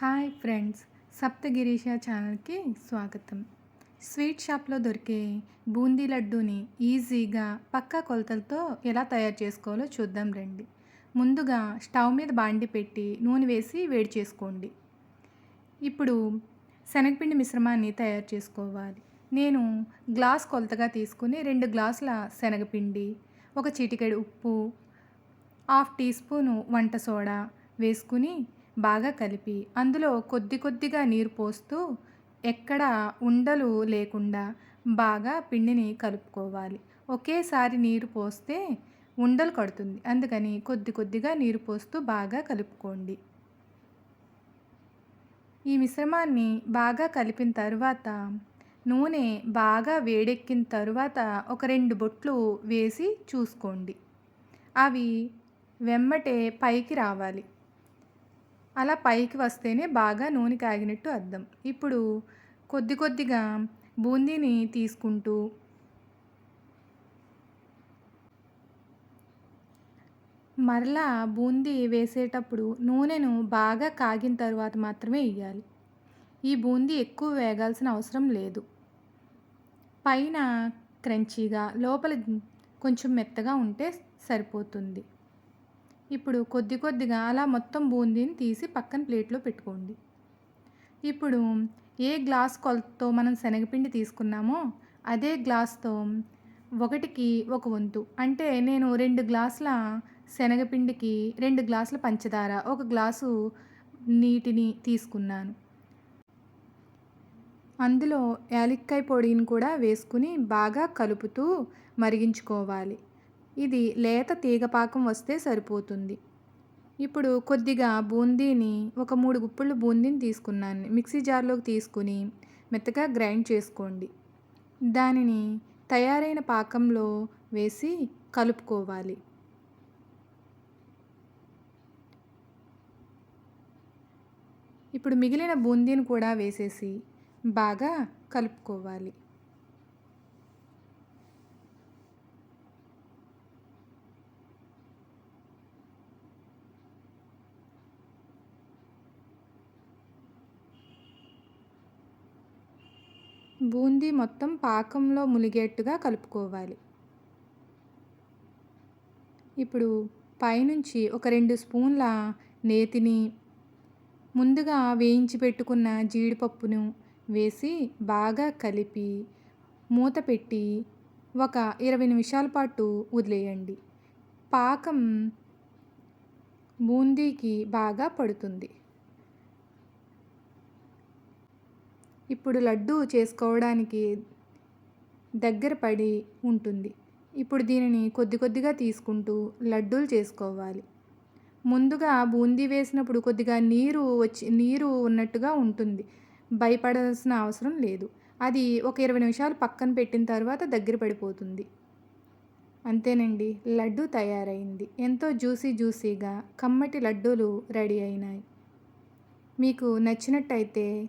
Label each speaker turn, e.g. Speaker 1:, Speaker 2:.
Speaker 1: Hi friends సప్తగిరీష ఛానల్కి స్వాగతం. Sweet షాప్లో దొరికే బూందీ లడ్డూని ఈజీగా పక్కా కొలతలతో ఎలా తయారు చేసుకోవాలో చూద్దాం రండి. ముందుగా స్టవ్ మీద బాండి పెట్టి నూనె వేసి వేడి చేసుకోండి. ఇప్పుడు శనగపిండి మిశ్రమాన్ని తయారు చేసుకోవాలి. నేను గ్లాస్ కొలతగా తీసుకుని రెండు గ్లాసుల శనగపిండి ఒక చిటికెడు ఉప్పు హాఫ్ టీ స్పూను వంట సోడా వేసుకుని బాగా కలిపి అందులో కొద్ది కొద్దిగా నీరు పోస్తూ ఎక్కడ ఉండలు లేకుండా బాగా పిండిని కలుపుకోవాలి. ఒకేసారి నీరు పోస్తే ఉండలు కడుతుంది. అందుకని కొద్ది కొద్దిగా నీరు పోస్తూ బాగా కలుపుకోండి. ఈ మిశ్రమాన్ని బాగా కలిపిన తర్వాత నూనె బాగా వేడెక్కిన తరువాత ఒక రెండు బొట్లు వేసి చూసుకోండి. అవి వెమ్మటే పైకి రావాలి. అలా పైకి వస్తేనే బాగా నూనె కాగినట్టు అర్థం. ఇప్పుడు కొద్ది కొద్దిగా బూందీని తీసుకుంటూ మరలా బూందీ వేసేటప్పుడు నూనెను బాగా కాగిన తర్వాత మాత్రమే వేయాలి ఈ బూందీ ఎక్కువ వేగాల్సిన అవసరం లేదు. పైన క్రంచీగా లోపల కొంచెం మెత్తగా ఉంటే సరిపోతుంది. ఇప్పుడు కొద్ది కొద్దిగా అలా మొత్తం బూందీని తీసి పక్కన ప్లేట్లో పెట్టుకోండి. ఇప్పుడు ఏ గ్లాస్ కొలతో మనం శనగపిండి తీసుకున్నామో అదే గ్లాస్తో ఒకటికి ఒక వంతు అంటే నేను రెండు గ్లాసుల శనగపిండికి రెండు గ్లాసుల పంచదార ఒక గ్లాసు నీటిని తీసుకున్నాను. అందులో యాలక్కాయ పొడిని కూడా వేసుకుని బాగా కలుపుతూ మరిగించుకోవాలి. ఇది లేత తీగపాకం వస్తే సరిపోతుంది. ఇప్పుడు కొద్దిగా బూందీని ఒక మూడు గుప్పళ్ళు బూందీని తీసుకున్నాను. మిక్సీ జార్లోకి తీసుకుని మెత్తగా గ్రైండ్ చేసుకోండి. దానిని తయారైన పాకంలో వేసి కలుపుకోవాలి. ఇప్పుడు మిగిలిన బూందీని కూడా వేసేసి బాగా కలుపుకోవాలి. బూందీ మొత్తం పాకంలో ములిగేట్టుగా కలుపుకోవాలి. ఇప్పుడు పైనుంచి ఒక రెండు స్పూన్ల నేతిని ముందుగా వేయించి పెట్టుకున్న జీడిపప్పును వేసి బాగా కలిపి మూత పెట్టి ఒక ఇరవై నిమిషాల పాటు వదిలేయండి. పాకం బూందీకి బాగా పడుతుంది. ఇప్పుడు లడ్డు చేసుకోవడానికి దగ్గర పడి ఉంటుంది. ఇప్పుడు దీనిని కొద్ది కొద్దిగా తీసుకుంటూ లడ్డూలు చేసుకోవాలి. ముందుగా బూందీ వేసినప్పుడు కొద్దిగా నీరు వచ్చి నీరు ఉన్నట్టుగా ఉంటుంది. భయపడాల్సిన అవసరం లేదు. అది ఒక ఇరవై నిమిషాలు పక్కన పెట్టిన తర్వాత దగ్గర పడిపోతుంది. అంతేనండి లడ్డు తయారైంది. ఎంతో జ్యూసీ జ్యూసీగా కమ్మటి లడ్డూలు రెడీ అయినాయి. మీకు నచ్చినట్టయితే